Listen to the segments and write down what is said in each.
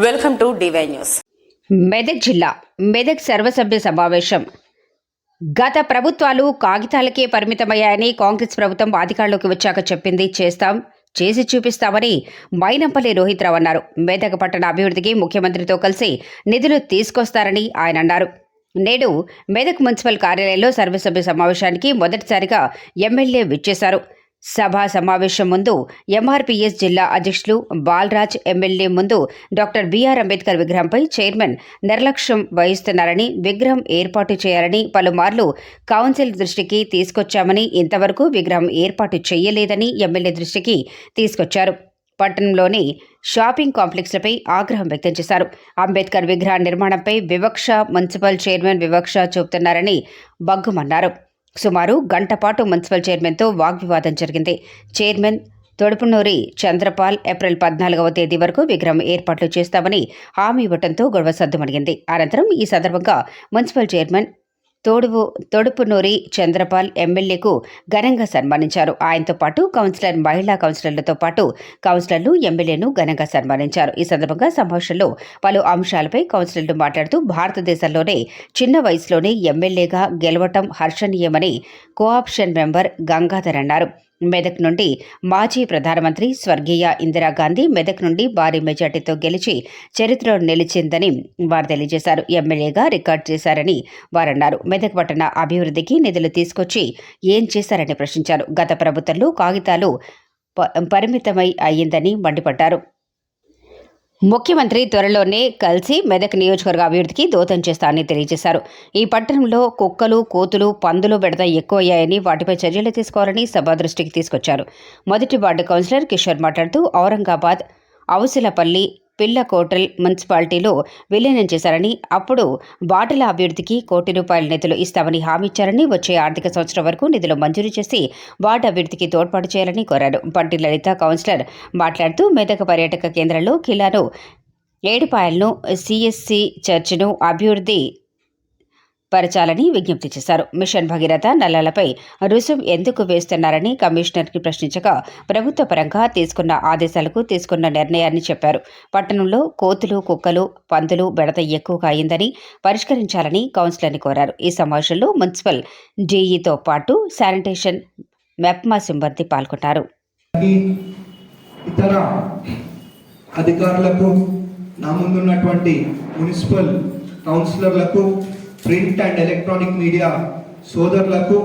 Welcome to DY news. Medak జిల్లా మెదక్ సర్వసభ్య సమావేశం. గత ప్రభుత్వాలు కాగితాలకే పరిమితమయ్యాయని కాంగ్రెస్ ప్రభుత్వం అధికారంలోకి వచ్చాక చెప్పింది చేస్తాం చేసి చూపిస్తామని మైనంపల్లి రోహిత్ రావు అన్నారు. మెదక్ పట్టణ అభివృద్ధికి ముఖ్యమంత్రితో కలిసి నిధులు తీసుకొస్తారని ఆయన అన్నారు. నేడు మెదక్ మున్సిపల్ కార్యాలయంలో సర్వసభ్య సమావేశానికి మొదటిసారిగా ఎమ్మెల్యే విచ్చేశారు. సభా సమావేశం ముందు ఎంఆర్పీఎస్ జిల్లా అధ్యక్షులు బాలరాజ్ ఎమ్మెల్యే ముందు డాక్టర్ బిఆర్ అంబేద్కర్ విగ్రహంపై చైర్మన్ నిర్లక్ష్యం వహిస్తున్నారని విగ్రహం ఏర్పాటు చేయాలని పలుమార్లు కౌన్సిల్ దృష్టికి తీసుకొచ్చామని ఇంతవరకు విగ్రహం ఏర్పాటు చేయలేదని ఎమ్మెల్యే దృష్టికి తీసుకొచ్చారు. పట్టణంలోని షాపింగ్ కాంప్లెక్స్లపై ఆగ్రహం వ్యక్తం చేశారు. అంబేద్కర్ విగ్రహ నిర్మాణంపై వివక్ష మున్సిపల్ చైర్మన్ వివక్ష చూపుతున్నారని బగ్గుమన్నారు సుమారు గంట పాటు మున్సిపల్ చైర్మన్తో వాగ్వివాదం జరిగింది. చైర్మన్ తొడుపునూరి చంద్రపాల్ ఏప్రిల్ పద్నాలుగవ తేదీ వరకు విగ్రహం ఏర్పాట్లు చేస్తామని హామీ ఇవ్వడంతో గొడవ సద్దుమణిగింది. అనంతరం ఈ సందర్భంగా మున్సిపల్ చైర్మన్ తోడువు తొడుపునూరి చంద్రపాల్ ఎమ్మెల్యేకు ఘనంగా సన్మానించారు. ఆయనతో పాటు కౌన్సిలర్ మహిళా కౌన్సిలర్లతో పాటు కౌన్సిలర్లు ఎమ్మెల్యేను ఘనంగా సన్మానించారు. ఈ సందర్భంగా సమావేశంలో పలు అంశాలపై కౌన్సిలర్లు మాట్లాడుతూ భారతదేశంలోనే చిన్న వయసులోనే ఎమ్మెల్యేగా గెలవటం హర్షణీయమని కోఆప్షన్ మెంబర్ గంగాధర్ అన్నారు. మెదక్ నుండి మాజీ ప్రధానమంత్రి స్వర్గీయ ఇందిరాగాంధీ మెదక్ నుండి భారీ మెజార్టీతో గెలిచి చరిత్రలో నిలిచిందని వారు తెలియజేశారు. ఎమ్మెల్యేగా రికార్డ్ చేశారని వారన్నారు. మెదక్ పట్టణ అభివృద్ధికి నిధులు తీసుకొచ్చి ఏం చేశారని ప్రశ్నించారు. గత ప్రభుత్వంలో కాగితాలు ప- పరిమితమై అయ్యిందని మండిపడ్డారు. ముఖ్యమంత్రి త్వరలోనే కలిసి మెదక్ నియోజకవర్గ అభివృద్ధికి దోతం చేస్తారని తెలియజేశారు. ఈ పట్టణంలో కుక్కలు కోతులు పందులు బెడత ఎక్కువయ్యాయని వాటిపై చర్యలు తీసుకోవాలని సభ దృష్టికి తీసుకొచ్చారు. మొదటి వార్డు కౌన్సిలర్ కిషోర్ మాట్లాడుతూ ఔరంగాబాద్ అవుసిలపల్లి పిల్లకోటల్ మున్సిపాలిటీలో విలీనం చేశారని అప్పుడు బాటల అభివృద్ధికి కోటి రూపాయల నిధులు ఇస్తామని హామీ ఇచ్చారని వచ్చే ఆర్థిక సంవత్సరం వరకు నిధులు మంజూరు చేసి వార్డు అభివృద్ధికి తోడ్పాటు చేయాలని కోరారు. పంటి లలిత కౌన్సిలర్ మాట్లాడుతూ మెదక్ పర్యాటక కేంద్రంలో కిలాను ఏడుపాయలను సిఎస్సి చర్చ్ను అభివృద్ధి పరచాలని విజ్ఞప్తి చేశారు. మిషన్ భగీరథ నల్లలపై రుసుం ఎందుకు వేస్తున్నారని కమిషనర్కి ప్రశ్నించగా ప్రభుత్వ పరంగా తీసుకున్న ఆదేశాలకు తీసుకున్న నిర్ణయాన్ని చెప్పారు. పట్టణంలో కోతులు కుక్కలు పందులు బెడత ఎక్కువగా అయిందని పరిష్కరించాలని కౌన్సిలర్ని కోరారు. ఈ సమావేశంలో మున్సిపల్ డీఈతో పాటు శానిటేషన్ మెప్మా సింబర్తి పాల్గొన్నారు. ఇతర అధికారులకు నా ముందున్నటువంటి మున్సిపల్ కౌన్సిలర్లకు ప్రింట్ అండ్ ఎలక్ట్రానిక్ మీడియా సోదరులకు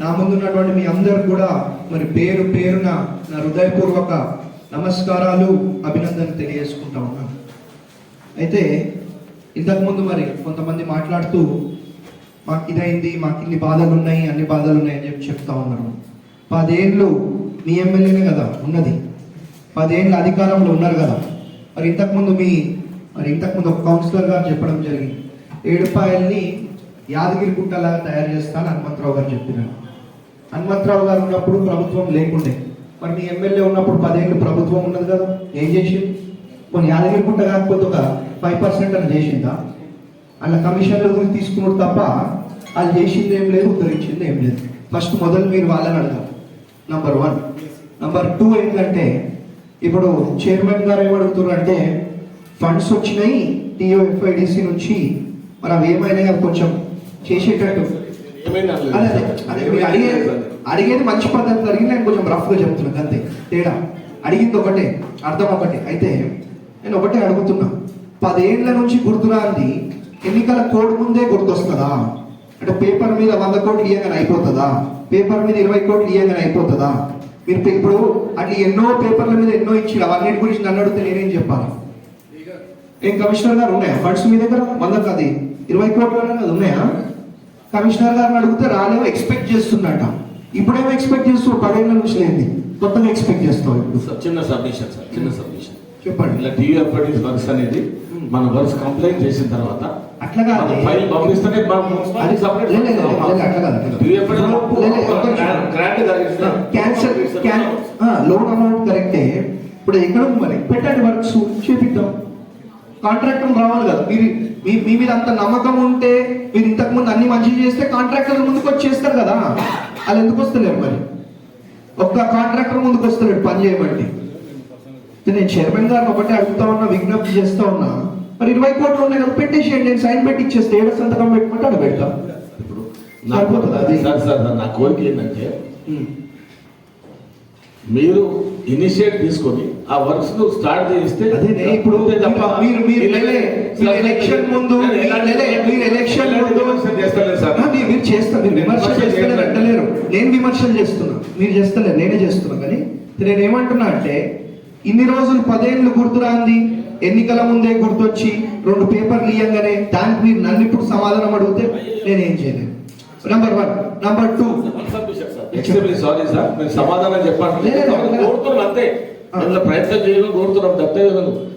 నా ముందున్నటువంటి మీ అందరు కూడా మరి పేరు పేరున నా హృదయపూర్వక నమస్కారాలు అభినందన తెలియజేసుకుంటా ఉన్నాను. అయితే ఇంతకుముందు మరి కొంతమంది మాట్లాడుతూ మాకు ఇదైంది మాకు ఇన్ని బాధలు ఉన్నాయి అన్ని బాధలు ఉన్నాయి అని చెప్పి చెప్తా ఉన్నారు. పదేళ్ళు మీ ఎమ్మెల్యేనే కదా ఉన్నది. పదేళ్ళు అధికారంలో ఉన్నారు కదా. మరి ఇంతకుముందు మీ మరి ఇంతకుముందు ఒక కౌన్సిలర్ గారు చెప్పడం జరిగింది. ఏడుపాయల్ని యాదగిరి గుట్టలాగా తయారు చేస్తాను హనుమంతరావు గారు చెప్పినారు. హనుమంతరావు గారు ఉన్నప్పుడు ప్రభుత్వం లేకుండే. మరి మీ ఎమ్మెల్యే ఉన్నప్పుడు పదేళ్ళు ప్రభుత్వం ఉన్నది కదా ఏం చేసింది కొన్ని యాదగిరి గుట్ట కాకపోతే ఒక ఫైవ్ పర్సెంట్ అని చేసిందా అలా కమిషన్ల గురించి తీసుకున్నాడు తప్ప వాళ్ళు చేసింది ఏం లేదు ఉద్ధరించింది ఏం లేదు. ఫస్ట్ మొదలు మీరు వాళ్ళని అడగాలి. నంబర్ వన్ నంబర్ టూ ఏంటంటే ఇప్పుడు చైర్మన్ గారు ఏమడుగుతున్నారంటే ఫండ్స్ వచ్చినాయి టీఓఎఫ్ఐడిసి నుంచి మరి అవి ఏమైనా కొంచెం. చేసేటట్టు. అదే అదే అదే మీరు అడిగేది అడిగేది మంచి పద్ధతి అడిగి నేను కొంచెం రఫ్గా చెప్తున్నాను అంతే తేడా. అడిగింది ఒకటే అర్థం ఒకటే. అయితే నేను ఒకటే అడుగుతున్నా. పదేళ్ళ నుంచి గుర్తురాంది ఎన్నికల కోడ్ ముందే గుర్తొస్తుందా? అంటే పేపర్ మీద వంద కోట్లు ఇయ్యగానే అయిపోతుందా? పేపర్ మీద ఇరవై కోట్లు ఇయ్యగానే అయిపోతుందా? మీరు ఇప్పుడు అట్లా ఎన్నో పేపర్ల మీద ఎన్నో ఇచ్చి అవన్నిటి గురించి నన్ను అడిగితే నేనేం చెప్పాలి? ఏం కమిషనర్ గారు ఉన్నాయా? ఫండ్స్ మీ దగ్గర? వందకు అది ఇరవై కోట్ల ఉన్నాయా? కమిషనర్ గారిని అడిగితే రాలేమో ఎక్స్పెక్ట్ చేస్తున్నట ఇప్పుడేమో ఎక్స్పెక్ట్ చేస్తూ పదేళ్ళ నుంచి లేని కొత్తగా ఎక్స్పెక్ట్ చేస్తావు ఇప్పుడు. చిన్న సబ్మిషన్ సార్ చిన్న సబ్మిషన్. చెప్పండి. ఇలా టీవీ అప్డేట్ వర్క్స్ అనేది మన వర్క్స్ కంప్లైంట్ చేసిన తర్వాత అట్లా కాదు. ఫైల్ పంపిస్తేనే అది separate cancer can loan amount కరెక్టే. ఇప్పుడు ఎక్కడ మరి? పెట్టండి వర్క్స్ చేపిద్దాం కాంట్రాక్టర్ రావాలి కదా. మీరు మీ మీ మీద అంత నమ్మకం ఉంటే మీరు ఇంతకు ముందు అన్ని మంచిగా చేస్తే కాంట్రాక్టర్ ముందుకు వచ్చి చేస్తారు కదా. వాళ్ళు ఎందుకు వస్తలేరు మరి? ఒక్క కాంట్రాక్టర్ ముందుకు వస్తలేడు పని చేయబట్టి నేను చైర్మన్ గారిని ఒకటే అడుగుతా ఉన్నా విజ్ఞప్తి చేస్తా ఉన్నా. మరి ఇరవై కోట్లు ఉన్నాయి కదా పెట్టేసేయండి నేను సైన్ పెట్టి ఇచ్చేస్తే ఏడు సంతకం పెట్టుకుంటే అక్కడ పెడతా. ఇప్పుడు నాకు సరిపోతుందా అది? సార్ సార్ నా కోరిక ఏంటంటే. మీరు ఇనిషియేట్ తీసుకొని ఆ వర్క్స్ను స్టార్ట్ చేస్తే అదేనే ఇప్పుడు తప్ప మీరు మీరు ఎలక్షన్ ముందు మీరు ఎలక్షన్ ముందు చేస్తలేదు సార్. మీరు చేస్తారు మీరు చేస్తలేరు చేయట్లేదు. అంటలేరు. నేను విమర్శలు చేస్తున్నా మీరు చేస్తలేరు నేనే చేస్తున్నా కానీ నేను ఏమంటున్నా అంటే ఇన్ని రోజులు పదేళ్ళు గుర్తురాంది ఎన్నికల ముందే గుర్తొచ్చి రెండు పేపర్లు ఇయ్యంగానే దానికి మీరు నన్ను ఇప్పుడు సమాధానం అడిగితే నేనేం చేయలేను. Number one number two sorry sir మీరు సమాధానం చెప్పండి అంతే. అందులో ప్రయత్నం చేయడం కోరుతున్నాం తప్పే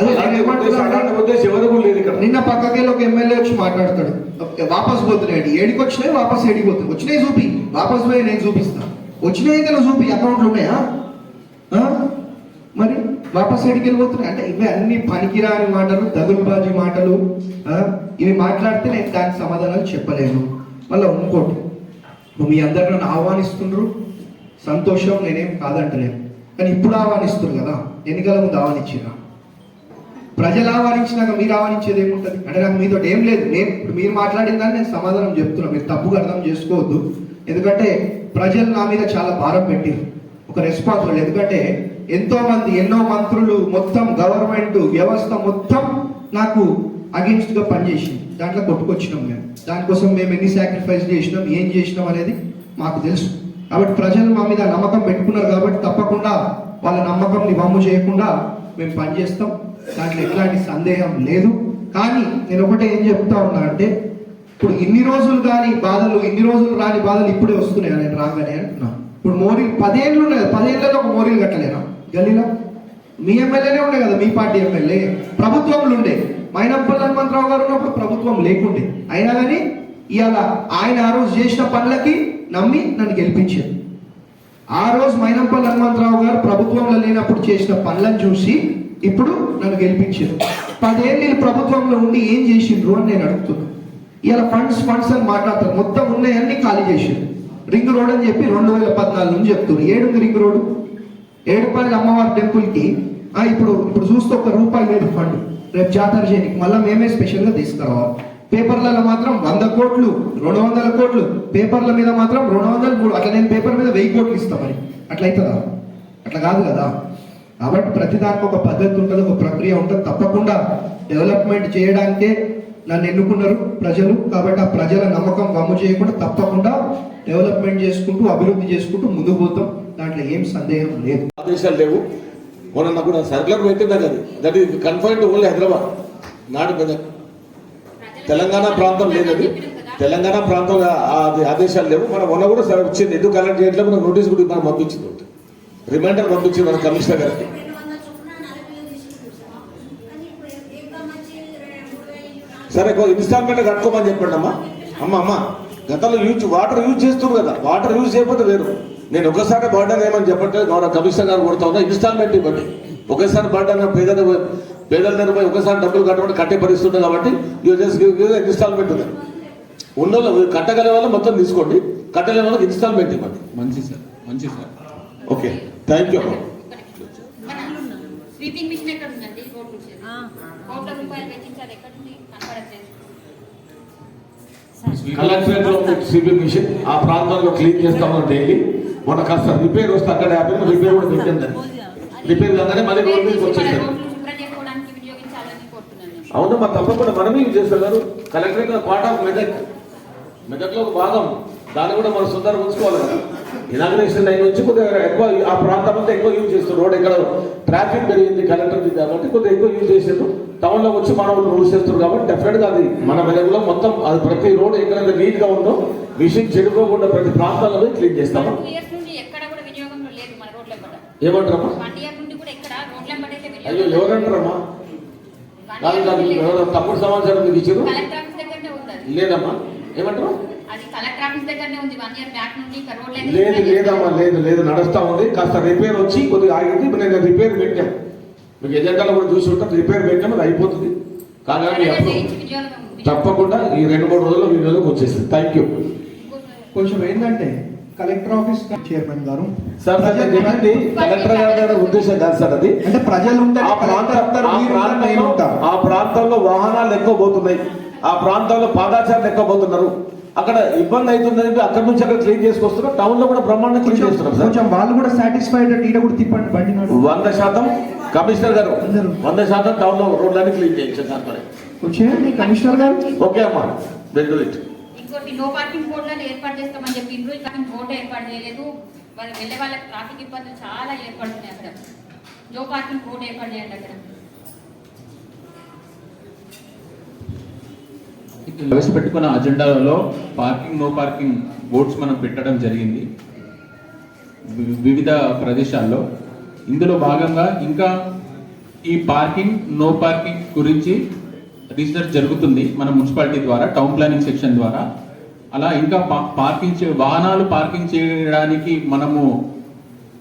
అలాంటి ఉద్దేశం- ఎవరు లేదు ఇక్కడ. నిన్న పక్కకెళ్ళి ఒక ఎమ్మెల్యే వచ్చి మాట్లాడతాడు. వాపస్ పోతున్నాయి ఏడికి వచ్చినాయి వాపస్ ఏడికి పోతున్నాయి. వచ్చినాయి చూపి. వాపస్ పోయి నేను చూపిస్తా. వచ్చినాయి నువ్వు చూపి. అకౌంట్లు ఉన్నాయా? మరి వాపస్ ఏడికి వెళ్ళిపోతున్నాయి? అంటే ఇవి అన్ని పనికిరాని మాటలు దగులుబాజీ మాటలు? ఇవి మాట్లాడితే నేను దానికి సమాధానాలు చెప్పలేను. మళ్ళీ ఇంకోటి. మీ అందరు నన్ను ఆహ్వానిస్తుండ్రు. సంతోషం నేనేం కాదంటలేను. కానీ ఇప్పుడు ఆహ్వానిస్తున్నారు కదా. ఎన్నికల ముందు ఆహ్వానించిరా ప్రజలు ఆహ్వానించినాక మీరు ఆహ్వానించేది ఏముంటుంది? అంటే నాకు మీతో ఏం లేదు. నేను ఇప్పుడు మీరు మాట్లాడిన దాన్ని నేను సమాధానం చెప్తున్నా. మీరు తప్పుగా అర్థం చేసుకోవద్దు. ఎందుకంటే ప్రజలు నా మీద చాలా భారం పెట్టారు ఒక రెస్పాన్సిబుల్ ఎందుకంటే ఎంతో మంది ఎన్నో మంత్రులు మొత్తం గవర్నమెంట్ వ్యవస్థ మొత్తం నాకు అగెన్స్ట్గా పనిచేసింది. దాంట్లో కొట్టుకొచ్చినాం మేము. దానికోసం మేము ఎన్ని సాక్రిఫైస్ చేసినాం ఏం చేసినాం అనేది మాకు తెలుసు. కాబట్టి ప్రజలు మా మీద నమ్మకం పెట్టుకున్నారు కాబట్టి తప్పకుండా వాళ్ళ నమ్మకంని వమ్ము చేయకుండా మేము పనిచేస్తాం. దాంట్లో ఎట్లాంటి సందేహం లేదు. కానీ నేను ఒకటే ఏం చెప్తా ఉన్నా అంటే ఇప్పుడు ఇన్ని రోజులు కానీ బాధలు ఇన్ని రోజులు రాని బాధలు ఇప్పుడే వస్తున్నాయి. నేను రాగానే అంటున్నా ఇప్పుడు మోరీ పదేళ్ళు ఉన్నాయి. పదేళ్ళలో ఒక మోరీలు కట్టలేనా? గల్లీలో? మీ ఎమ్మెల్యేనే ఉండే కదా మీ పార్టీ ఎమ్మెల్యే. ప్రభుత్వంలో ఉండే. మైనంపల్లి హనుమంతరావు గారు ఉన్నప్పుడు ప్రభుత్వం లేకుండే. అయినా కానీ ఇవాళ ఆయన ఆ రోజు చేసిన పనులకి నమ్మి నన్ను గెలిపించారు. ఆ రోజు మైనంపల్లి హనుమంతరావు గారు ప్రభుత్వంలో లేనప్పుడు చేసిన పనులను చూసి ఇప్పుడు నన్ను గెలిపించారు. పదేళ్ళు నేను ప్రభుత్వంలో ఉండి ఏం చేసిండ్రు అని నేను అడుగుతున్నాను ఇలా ఫండ్స్ ఫండ్స్ అని మాట్లాడతారు. మొత్తం ఉన్నాయన్నీ ఖాళీ చేసిండ్రు. రింగ్ రోడ్ అని చెప్పి రెండు వేల పద్నాలుగు నుంచి చెప్తున్నారు. ఏడుంది రింగ్ రోడ్? ఏడుపల్లి అమ్మవారి టెంపుల్కి ఇప్పుడు ఇప్పుడు చూస్తే ఒక రూపాయి లేదు ఫండ్ రేపు జాతర చేయడానికి. మళ్ళీ మేమే స్పెషల్గా తీసుకురావాలి. పేపర్లలో మాత్రం వంద కోట్లు రెండు వందల కోట్లు పేపర్ల మీద మాత్రం రెండు వందలు మూడు అట్లా నేను పేపర్ మీద వెయ్యి కోట్లు ఇస్తామని అట్లయితుందా అట్లా అవుతుందా అట్లా కాదు కదా. కాబట్టి ప్రతి దానికి ఒక పద్ధతి ఉంటుంది ఒక ప్రక్రియ ఉంటుంది. తప్పకుండా డెవలప్మెంట్ చేయడానికే నన్ను ఎన్నుకున్నారు ప్రజలు. కాబట్టి ఆ ప్రజల నమ్మకం వమ్ము చేయకుండా తప్పకుండా డెవలప్మెంట్ చేసుకుంటూ అభివృద్ధి చేసుకుంటూ ముందుకు పోతాం. దాంట్లో ఏం సందేహం లేదు. ఆదేశాలు లేవు. మొన్న నాకు కూడా సర్కులర్ పెట్టిందా అది that is confine only Hyderabad నాడు మెదక్ తెలంగాణ ప్రాంతం లేదు అది. తెలంగాణ ప్రాంతంలో అది ఆదేశాలు లేవు. మనం మొన్న కూడా సార్ వచ్చింది. ఎందుకు కలెక్ట్ చేయట్లేదు? మనకు నోటీస్ కూడా మనం పంపించింది రిమైండర్ పంపించింది మన కమిషనర్ గారికి. సరే ఇన్స్టాల్మెంట్ కట్టుకోమని చెప్పండి అమ్మా. అమ్మ అమ్మ గతంలో యూజ్ వాటర్ యూజ్ చేస్తుంది కదా. వాటర్ యూజ్ చేయకపోతే వేరు. నేను ఒకసారి బర్డన్ ఏమని చెప్పట్లేదు. గౌరవ కమిషనర్ గారు కొడతా ఉన్నా. ఇన్స్టాల్మెంట్ ఇవ్వండి. ఒకేసారి బర్డన్ పేద దగ్గర పోయి ఒకసారి డబ్బులు కట్టమంటే కట్టే పరిస్థితి ఉంది కాబట్టి యూజెస్ ఇన్స్టాల్మెంట్ ఉంది ఉన్న వాళ్ళు కట్టగల వాళ్ళు మొత్తం తీసుకోండి. కట్టలేని వాళ్ళకి ఇన్స్టాల్మెంట్ ఇవ్వండి. మంచి సార్ మంచి సార్. ఓకే. థ్యాంక్ యూ కలెక్టరేట్లో సిబి మిషన్ ఆ ప్రాంతంలో క్లీన్ చేస్తాము డైలీ. మొన్న కాస్త రిపేర్ వస్తే అక్కడ యాభై రిపేర్ కూడా పెట్టింది రిపేర్ కాగానే మళ్ళీ రోడ్ మీదకి వచ్చేసారు. అవును మా తప్పకుండా మనమే యూజ్ చేస్తున్నారు. Collectorate part of Medak. మెదక్లో ఒక భాగం. దాన్ని కూడా మన సుందరం ఉంచుకోవాలి కదా ఇనాగ్రేషన్ లైన్ నుంచి కొద్దిగా ఎక్కువ ఆ ప్రాంతం అంతా ఎక్కువ యూజ్ చేస్తారు రోడ్ ఎక్కడ ట్రాఫిక్ పెరిగింది కలెక్టర్ కాబట్టి కొద్దిగా ఎక్కువ యూజ్ చేసారు టౌన్లో వచ్చి మన రూల్స్ చేస్తారు కాబట్టి డెఫినెట్గా అది మన మెదక్లో మొత్తం అది ప్రతి రోడ్ ఎక్కడైతే నీట్గా ఉందో మిషన్ చెడిపోకుండా ప్రతి ప్రాంతాల్లో క్లీన్ చేస్తాము. ఏమంటారమ్మా? అయ్యో ఎవరంటారమ్మా? ఎవరో తప్పుడు సమాచారం మీకు ఇచ్చారు. లేదమ్మా. ఏమంటారు? లేదు లేదమ్మా లేదు లేదు నడుస్తా ఉంది. కాస్త రిపేర్ వచ్చి కొద్దిగా ఆగింది. నేను రిపేర్ పెట్టాం మీకు ఎజెండాలో కూడా చూసి ఉంటాం రిపేర్ పెట్టాం అది అయిపోతుంది. కానీ తప్పకుండా ఈ రెండు మూడు రోజుల్లో మీ రోజులకు వచ్చేస్తుంది. థ్యాంక్ యూ కొంచెం ఏంటంటే కలెక్టర్ ఆఫీస్ చైర్మన్ గారు. సార్ చెప్పింది కలెక్టర్ గారి ఉద్దేశం కాదు సార్ అది. అంటే ప్రజలు ఆ ప్రాంతంలో వాహనాలు ఎక్కువ పోతున్నాయి ఆ ప్రాంతంలో పాదాచారులు ఎక్కువ పోతున్నారు అక్కడ ఇబ్బంది అవుతుందని అక్కడ నుంచి అక్కడ క్లీన్ చేసుకొస్తున్నారు. టౌన్లో కూడా బ్రహ్మాండంగా క్లీన్ చేస్తున్నారు కొంచెం వాళ్ళు కూడా సాటిస్ఫైడ్ ఈడ కూడా తిప్పండి బండి వంద శాతం కమిషనర్ గారు. వంద శాతం టౌన్లో రోడ్లన్నీ క్లీన్ చేయించారు వచ్చేయండి కమిషనర్ గారు. ఓకే అమ్మా వెరీ గుడ్. ఇంకోటి నో పార్కింగ్ బోర్డులను ఏర్పాటు చేస్తామని చెప్పి ఇండ్లు పార్కింగ్ బోర్డు ఏర్పాటు చేయలేదు. వాళ్ళు వెళ్ళే వాళ్ళకి ట్రాఫిక్ ఇబ్బందులు చాలా ఏర్పడుతున్నాయి అక్కడ. నో పార్కింగ్ బోర్డు ఏర్పాటు చేయండి అక్కడ. ప్రవేశపెట్టుకున్న అజెండాలలో పార్కింగ్ నో పార్కింగ్ బోర్డ్స్ మనం పెట్టడం జరిగింది. వివిధ ప్రదేశాల్లో. ఇందులో భాగంగా ఇంకా ఈ పార్కింగ్ నో పార్కింగ్ గురించి రీసెర్చ్ జరుగుతుంది మన మున్సిపాలిటీ ద్వారా టౌన్ ప్లానింగ్ సెక్షన్ ద్వారా. అలా ఇంకా పా- పార్కింగ్ చే వాహనాలు పార్కింగ్ చేయడానికి మనము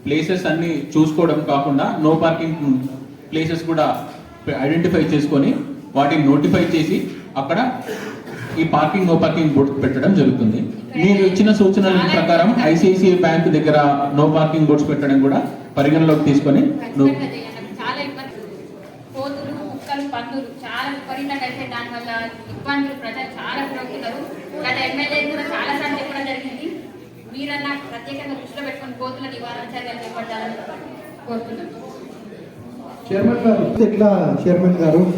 ప్లేసెస్ అన్ని చూసుకోవడం కాకుండా నో పార్కింగ్ ప్లేసెస్ కూడా ఐడెంటిఫై చేసుకొని వాటిని నోటిఫై చేసి అక్కడ ఈ పార్కింగ్ నో పార్కింగ్ బోర్డు పెట్టడం జరుగుతుంది. మీరు ఇచ్చిన సూచనల ప్రకారం ఐసిఐసిఐ బ్యాంక్ దగ్గర నో పార్కింగ్ బోర్డ్స్ పెట్టడం కూడా పరిగణలోకి తీసుకొని నో ఖచ్చితంగా చేయాలి చాలా ఇబ్బంది కోతులు కుక్కలు పందులు చాలా విపరీతంగా అయితే దానివల్ల ఇబ్బందులు ప్రజలు చాలా గురవుతున్నారు గత ఎమ్మెల్యే కూడా చాలా సార్లు చెప్పడం జరిగింది మీరన్నా ప్రత్యేకంగా దృష్టిలో పెట్టుకొని కోతుల నివారణ చర్యలు చేపట్టాలని కోరుతున్నాం. చైర్మన్ గారు ఎట్లా చైర్మన్ గారు?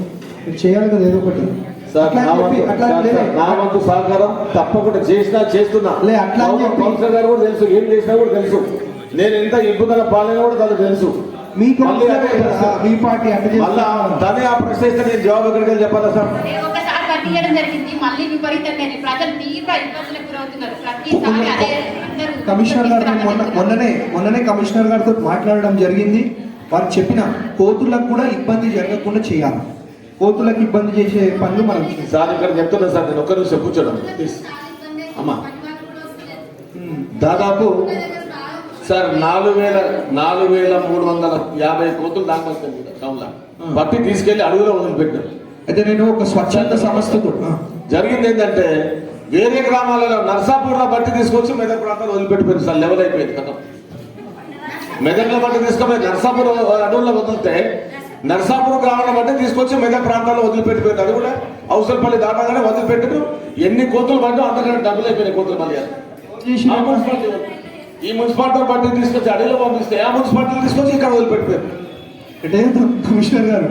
చేయాలి కదా ఏదో ఒకటి. నా వంతు- సహకారం తప్పకుండా చేసినా చేస్తున్నా. కౌన్సిలర్ గారు కూడా తెలుసు ఏం చేసినా కూడా తెలుసు. నేను ఎంత ఇబ్బందుల పాలన కూడా తనకు తెలుసు. మీ పార్టీ. తనే ఆ ప్రశ్న ఇస్తే నేను జవాబు ఎక్కడికి వెళ్ళి చెప్పాలా సార్? ఒకసారి జరిగింది. మళ్ళీ విపరీతంగా ప్రజలు తీవ్ర ఇబ్బందులకు గురవుతున్నారు. ప్రతిసారి అదే కమిషనర్ గారు నేను మొన్న మొన్ననే మొన్ననే కమిషనర్ గారితో మాట్లాడడం జరిగింది. వారు చెప్పిన కోతులకు కూడా ఇబ్బంది జరగకుండా చేయాలి. కోతులకు ఇబ్బంది చేసే పనులు మనం. సార్ ఇక్కడ చెప్తున్నా సార్ నేను ఒక్క నిమిషం కూర్చోడం. ప్లీజ్. అమ్మా. దాదాపు సార్ నాలుగు వేల నాలుగు వేల మూడు వందల యాభై కోతులు దాకా టౌన్లో. పట్టి తీసుకెళ్ళి అడుగులో వదిలిపెట్టారు. అయితే నేను ఒక స్వచ్ఛంద సంస్థతో జరిగింది ఏంటంటే వేరే గ్రామాలలో నర్సాపూర్లో బట్టి తీసుకొచ్చి మెదక్ ప్రాంతాలు వదిలిపెట్టిపోయింది సార్ లెవెల్ అయిపోయింది కదా మెదక్లో బట్టి తీసుకుపోయి నర్సాపూర్ అడవుల్లో వదిలితే నర్సాపూర్ గ్రామాన్ని బట్టి తీసుకొచ్చి మెదక్ ప్రాంతాల్లో వదిలిపెట్టిపోయింది అది కూడా అవసరపల్లి దాటగానే వదిలిపెట్టారు. ఎన్ని కోతులు పడ్డా అంతకంటే డబ్బులు అయిపోయినాయి కోతులు మళ్ళీ. ఈ మున్సిపాలిటీ బట్టి తీసుకొచ్చి అడవిలో పంపిస్తే ఆ మున్సిపాలిటీ తీసుకొచ్చి ఇక్కడ వదిలిపెట్టిపోయారు. అంటే కమిషనర్ గారు